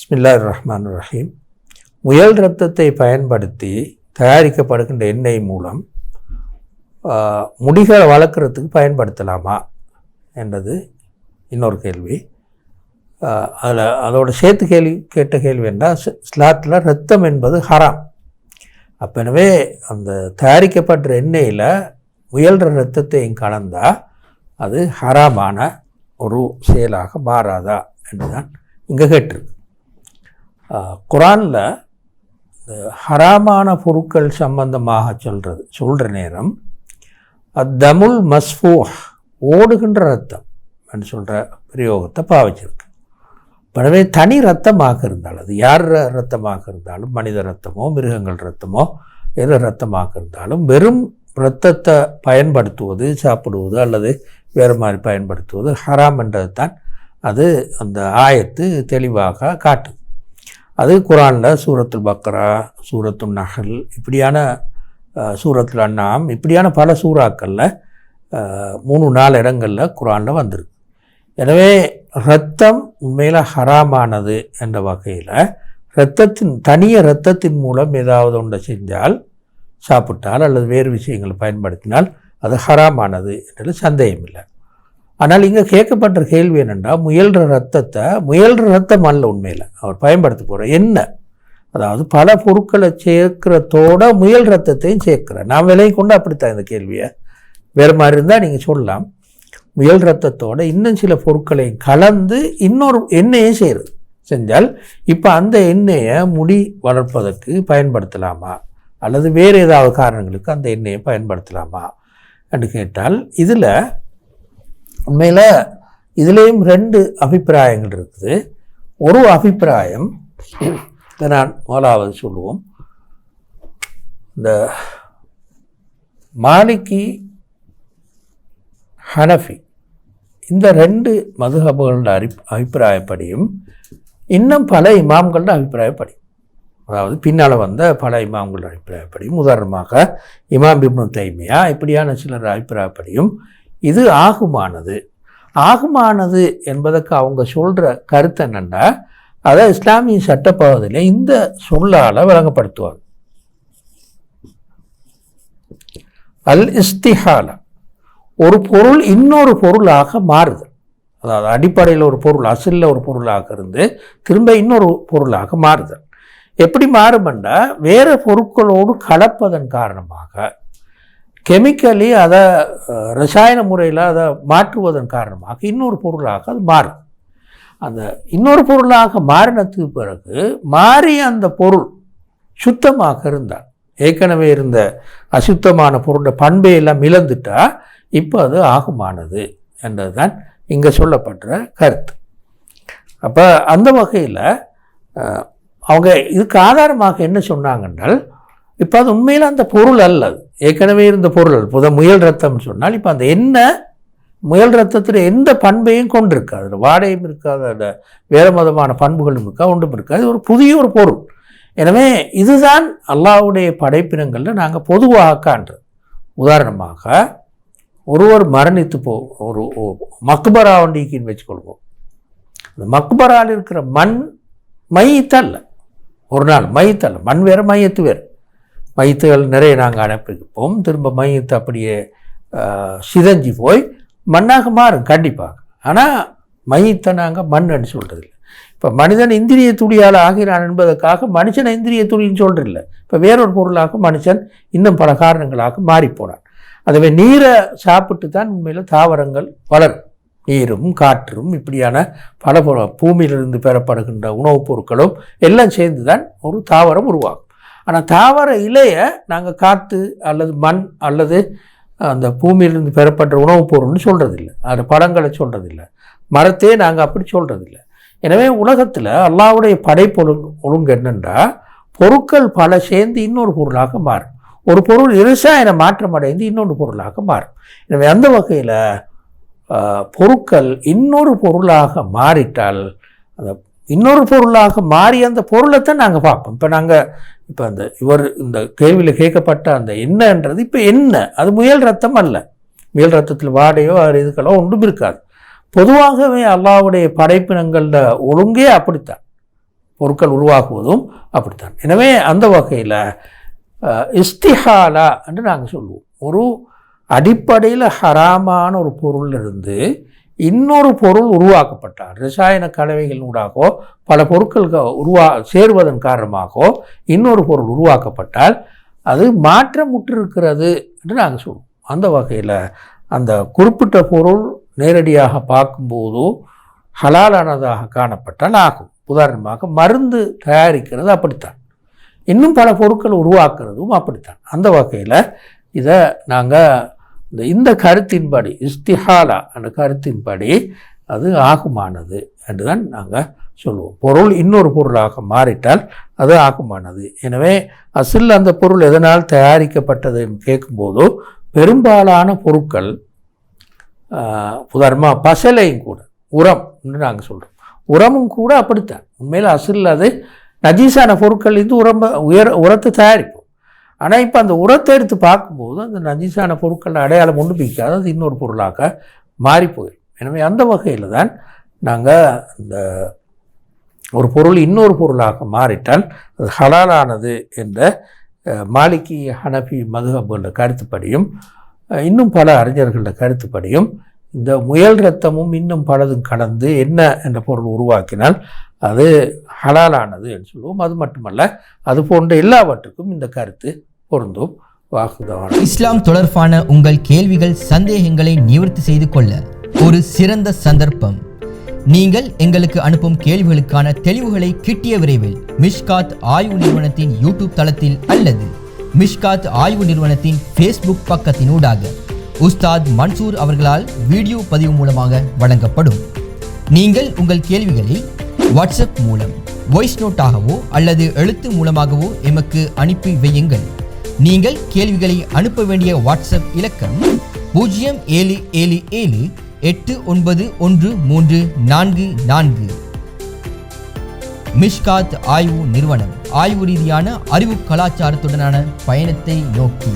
பிஸ்மில்லா ரஹ்மான் ரஹீம் முயல் ரத்தத்தை பயன்படுத்தி தயாரிக்கப்படுகின்ற எண்ணெய் மூலம் முடிகளை வளர்க்குறதுக்கு பயன்படுத்தலாமா என்றது இன்னொரு கேள்வி. அதில் அதோட சேர்த்து கேள்வி கேட்ட கேள்வி என்றால் ஸ்லாத்தில் ரத்தம் என்பது ஹராம். அப்போ எனவே அந்த தயாரிக்கப்படுற எண்ணெயில் முயல்ற ரத்தத்தையும் கலந்தால் அது ஹராமான ஒரு செயலாக மாறாதா என்றுதான் இங்கே கேட்டிருக்கு. குரானில் ஹராமான பொருட்கள் சம்பந்தமாக சொல்கிறது சொல்கிற நேரம் தமுல் மஸ்ஃபூஹ் ஓடுகின்ற ரத்தம் என்று சொல்கிற பிரயோகத்தை பாவிச்சிருக்கு. எனவே தனி ரத்தமாக இருந்தாலும் அது யார் ரத்தமாக இருந்தாலும் மனித ரத்தமோ மிருகங்கள் ரத்தமோ எது ரத்தமாக இருந்தாலும் வெறும் இரத்தத்தை பயன்படுத்துவது சாப்பிடுவது அல்லது வேறு மாதிரி பயன்படுத்துவது ஹராம் என்றது தான் அது அந்த ஆயத்து தெளிவாக காட்டுது. அது குரானில் சூரத்துல் பக்ரா சூரத்துல் நகல் இப்படியான சூரத்துல் அண்ணாம் இப்படியான பல சூறாக்களில் மூணு நாலு இடங்களில் குரானில் வந்திருக்கு. எனவே இரத்தம் உண்மையில் ஹராமானது என்ற வகையில் இரத்தத்தின் தனிய இரத்தத்தின் மூலம் ஏதாவது ஒன்றை செஞ்சால் சாப்பிட்டால் அல்லது வேறு விஷயங்களை பயன்படுத்தினால் அது ஹராமானது என்றது சந்தேகம் இல்லை ஆனால் இங்கே கேட்கப்பட்ட கேள்வி என்னென்றால் முயல்ற ரத்தத்தை முயல்ற ரத்தம் அல்ல உண்மையில். அவர் பயன்படுத்த போகிற என்ன? அதாவது பல பொருட்களை சேர்க்கிறதோட முயல் ரத்தத்தையும் சேர்க்கிறேன் நான் விலை கொண்டு அப்படித்தான் இந்த கேள்வியை. வேறு மாதிரி இருந்தால் நீங்கள் சொல்லலாம். முயல் ரத்தத்தோட இன்னும் சில பொருட்களையும் கலந்து இன்னொரு எண்ணெயை செய்கிறது செஞ்சால் இப்போ அந்த எண்ணெயை முடி வளர்ப்பதற்கு பயன்படுத்தலாமா? அல்லது வேறு ஏதாவது காரணங்களுக்கு அந்த எண்ணெயை பயன்படுத்தலாமா? என்று கேட்டால் இதில் உண்மையில் இதுலேயும் ரெண்டு அபிப்பிராயங்கள் இருக்குது. ஒரு அபிப்பிராயம் இதை நான் முதலாவது சொல்லுவோம். இந்த மாலிக்கி ஹனஃபி இந்த ரெண்டு மதுஹபுகளோட அறி அபிப்பிராயப்படியும் இன்னும் பல இமாம்களோட அபிப்பிராயப்படி. அதாவது பின்னால் வந்த பல இமாம்களோட அபிப்பிராயப்படியும் உதாரணமாக இமாம் இப்னு தைமியா இப்படியான சிலர் அபிப்பிராயப்படியும் இது ஆகுமானது. ஆகுமானது என்பதற்கு அவங்க சொல்கிற கருத்து என்னென்னா அதை இஸ்லாமிய சட்டப்பகுதியில் இந்த சொல்லால் வழங்கப்படுத்துவாங்க அல் இஸ்திஹாலா. ஒரு பொருள் இன்னொரு பொருளாக மாறுது. அதாவது அடிப்படையில் ஒரு பொருள் அசிலில் ஒரு பொருளாக இருந்து திரும்ப இன்னொரு பொருளாக மாறுதல் எப்படி மாறுமெண்டா வேறு பொருட்களோடு கலப்பதன் காரணமாக கெமிக்கலி அதை ரசாயன முறையில் அதை மாற்றுவதன் காரணமாக இன்னொரு பொருளாக அது மாறும். அந்த இன்னொரு பொருளாக மாறினத்துக்கு பிறகு மாறிய அந்த பொருள் சுத்தமாக இருந்தால் ஏற்கனவே இருந்த அசுத்தமான பொருளோட பண்பை எல்லாம் இழந்துட்டா இப்போ அது ஆகுமானது என்றது தான் இங்கே சொல்லப்படுற கருத்து. அப்போ அந்த வகையில் அவங்க இதுக்கு ஆதாரமாக என்ன சொன்னாங்கன்றால் இப்போ அது உண்மையில் அந்த பொருள் அல்ல. அது. ஏற்கனவே இருந்த பொருள் அல்ல. புத முயல் ரத்தம்னு சொன்னால் இப்போ அந்த எண்ணெய் முயல் ரத்தத்தில் எந்த பண்பையும் கொண்டிருக்காது. அதில் வாடையும் இருக்காது அதில் வேறு மதமான பண்புகளும் இருக்கா ஒன்றும் இருக்காது. ஒரு புதிய ஒரு பொருள். எனவே இதுதான் அல்லாவுடைய படைப்பினங்களில் நாங்கள் பொதுவாக காண்றது உதாரணமாக ஒருவர் மரணித்து போ ஒரு மக்பரா வண்டிக்குன்னு வச்சுக்கொள்வோம். அந்த மக்பரால் இருக்கிற மண் மையத்தல்ல. ஒரு நாள் மையத்தல்ல. மண் வேறு மையத்து வேறு. மையத்துகள் நிறைய நாங்கள் அனுப்பிப்போம் திரும்ப மையத்தை அப்படியே சிதஞ்சு போய் மண்ணாக மாறும் கண்டிப்பாக ஆனால் மையத்தை நாங்கள் மண்ணுன்னு சொல்கிறது இல்லை இப்போ மனிதன் இந்திரிய துடியால் ஆகிறான் என்பதற்காக மனுஷன் இந்திரிய துடின்னு சொல்கிறதில்ல இப்போ வேறொரு பொருளாக மனுஷன் இன்னும் பல காரணங்களாக மாறிப்போனான். அதுவே நீரை சாப்பிட்டு தான் உண்மையில் தாவரங்கள் வளரும். நீரும் காற்றும் இப்படியான பல பூமியிலிருந்து பெறப்படுகின்ற உணவுப் பொருட்களும் எல்லாம் சேர்ந்து தான் ஒரு தாவரம் உருவாகும். ஆனால் தாவர இலையை நாங்கள் காற்று அல்லது மண் அல்லது அந்த பூமியிலிருந்து பெறப்பட்ட உணவுப் பொருள்னு சொல்கிறதில்ல அது பழங்களை சொல்கிறதில்ல மரத்தையே நாங்கள் அப்படி சொல்கிறதில்ல எனவே உலகத்தில் அல்லாவுடைய படைப்பொழுங்கு ஒழுங்கு என்னென்றா பொருட்கள் பல சேர்ந்து இன்னொரு பொருளாக மாறும். ஒரு பொருள் இரசாயன மாற்றம் அடைந்து இன்னொரு பொருளாக மாறும். எனவே அந்த வகையில் பொருட்கள் இன்னொரு பொருளாக மாறிட்டால் அந்த இன்னொரு பொருளாக மாறி அந்த பொருளைத்தான் நாங்கள் பார்ப்போம். இப்போ நாங்கள் இப்போ அந்த இவர் இந்த கேள்வியில் கேட்கப்பட்ட அந்த என்னன்றது இப்போ என்ன? அது முயல் ரத்தம் அல்ல. முயல் ரத்தத்தில் வாடையோ அது இதுக்களோ ஒன்றும் இருக்காது. பொதுவாகவே அல்லாஹ்வுடைய படைப்பினங்களில் ஒழுங்கே அப்படித்தான். பொருட்கள் உருவாகுவதும் அப்படித்தான். எனவே அந்த வகையில் இஸ்திஹாலா என்று நாங்கள் சொல்லுவோம். ஒரு அடிப்படையில் ஹராமான ஒரு பொருள் இருந்து இன்னொரு பொருள் உருவாக்கப்பட்டால் ரசாயன கலவைகளினூடாகவோ பல பொருட்கள் உருவா சேருவதன் காரணமாகவோ இன்னொரு பொருள் உருவாக்கப்பட்டால் அது மாற்றமுற்றிருக்கிறது என்று நாங்கள் சொல்லுவோம் அந்த வகையில் அந்த குறிப்பிட்ட பொருள் நேரடியாக பார்க்கும்போதோ ஹலாலானதாக காணப்பட்டால் ஆகும். உதாரணமாக மருந்து தயாரிக்கிறது அப்படித்தான். இன்னும் பல பொருட்கள் உருவாக்குறதும் அப்படித்தான். அந்த வகையில் இதை நாங்கள் இந்த இந்த கருத்தின்படி இஸ்திஹாலா அந்த கருத்தின்படி அது ஆகுமானது என்று தான் நாங்கள் சொல்லுவோம். பொருள் இன்னொரு பொருளாக மாறிட்டால் அது ஆகுமானது. எனவே அசில் அந்த பொருள் எதனால் தயாரிக்கப்பட்டதுன்னு கேட்கும்போது பெரும்பாலான பொருட்கள் உதாரணமாக பசலையும் கூட உரம் என்று நாங்கள் சொல்கிறோம் உரமும் கூட அப்படித்தான். உண்மையில் அசில் அது நஜீசான பொருட்கள் இருந்து உரம் உயர் உரத்தை தயாரிப்போம். ஆனால் இப்போ அந்த உரத்தை எடுத்து பார்க்கும்போது அந்த நஞ்சிசான பொருட்கள் அடையாளம் ஒன்று பிடிக்காது அது இன்னொரு பொருளாக மாறி போயிடும். எனவே அந்த வகையில் தான் நாங்கள் இந்த ஒரு பொருள் இன்னொரு பொருளாக மாறிட்டால் அது ஹலாலானது என்ற மாலிக்கி மாலிகி ஹனஃபி மதுஹபுள்ள கருத்துப்படியும் இன்னும் பல அறிஞர்களில் கருத்துப்படியும் இந்த முயல் ரத்தமும் இன்னும் பலதும் கலந்து என்ன என்ற பொருள் உருவாக்கினால் அது ஹலாலானது என்று சொல்லுவோம் அது மட்டுமல்ல அது போன்ற எல்லாவற்றுக்கும் இந்த கருத்து பொருந்தும். வாக்குதான். இஸ்லாம் தொடர்பான உங்கள் கேள்விகள் சந்தேகங்களை நிவர்த்தி செய்து கொள்ள ஒரு சிறந்த சந்தர்ப்பம். நீங்கள் எங்களுக்கு அனுப்பும் கேள்விகளுக்கான தெளிவுகளை கிட்டிய விரைவில் மிஷ்காத் ஆய்வு நிறுவனத்தின் யூடியூப் தளத்தில் அல்லது மிஷ்காத் ஆய்வு நிறுவனத்தின் ஃபேஸ்புக் பக்கத்தினூடாக உஸ்தாத் மன்சூர் அவர்களால் வீடியோ பதிவு மூலமாக வழங்கப்படும். நீங்கள் உங்கள் கேள்விகளை வாட்ஸ்அப் மூலம் வாய்ஸ் நோட்டாகவோ அல்லது எழுத்து மூலமாகவோ எமக்கு அனுப்பி வையுங்கள். நீங்கள் கேள்விகளை அனுப்ப வேண்டிய வாட்ஸ்அப் இலக்கம் பூஜ்ஜியம் ஏழு ஏழு ஏழு எட்டு ஒன்பது ஒன்று மூன்று நான்கு நான்கு. மிஷ்காத் ஆய்வு நிறுவனம் ஆய்வு ரீதியான அறிவு கலாச்சாரத்துடனான பயணத்தை நோக்கி.